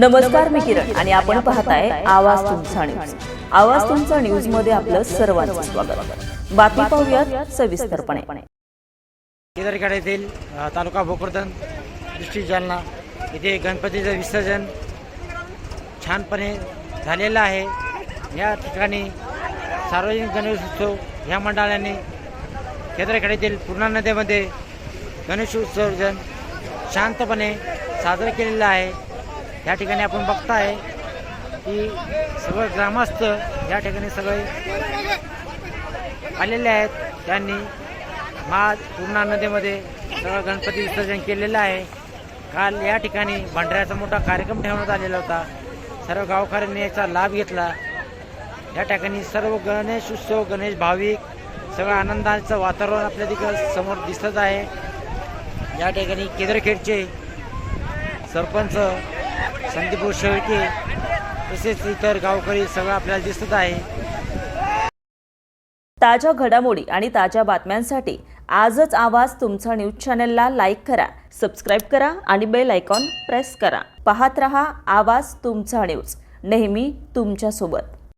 नमस्कार मी किरण आणि आपण पाहताय आवाज तुमचा न्यूज आवाज तुमचा न्यूजमध्ये आपलं सर्वांचं स्वागत. बातमी पाहूयात सविस्तरपणे. केदारखेडा येथील तालुका भोकरदन डिस्ट्रिक्ट जालना. इथे गणपतीचं विसर्जन छानपणे झालेलं आहे. या ठिकाणी सार्वजनिक गणेशोत्सव ह्या मंडळाने केदारखेडा येथील पूर्णा नदीमध्ये गणेश उत्सर्जन शांतपणे साजरं केलेलं आहे. या ठिकाणी आपण बघताय की सगळं ग्रामस्थ या ठिकाणी सगळे आलेले आहेत. त्यांनी मा पूर्णा नदीमध्ये सगळं गणपती विसर्जन केलेलं आहे. काल या ठिकाणी भंडाऱ्याचा मोठा कार्यक्रम ठेवण्यात आलेला होता. सर्व गावकऱ्यांनी याचा लाभ घेतला. या ठिकाणी सर्व गणेश उत्सव गणेश भाविक सगळं आनंदाचं वातावरण आपल्या तिकडं समोर दिसत आहे. या ठिकाणी केदरखेडचे सरपंच संदीप शेळके तसेच इतर गावकरी सगळं आपल्याला दिसत आहे. ताज्या घडामोडी आणि ताज्या बातम्यांसाठी आजच आवाज तुमचा न्यूज चॅनलला लाईक करा सबस्क्राईब करा आणि बेल आयकॉन प्रेस करा. पाहत रहा आवाज तुमचा न्यूज. नेहमी तुमच्यासोबत.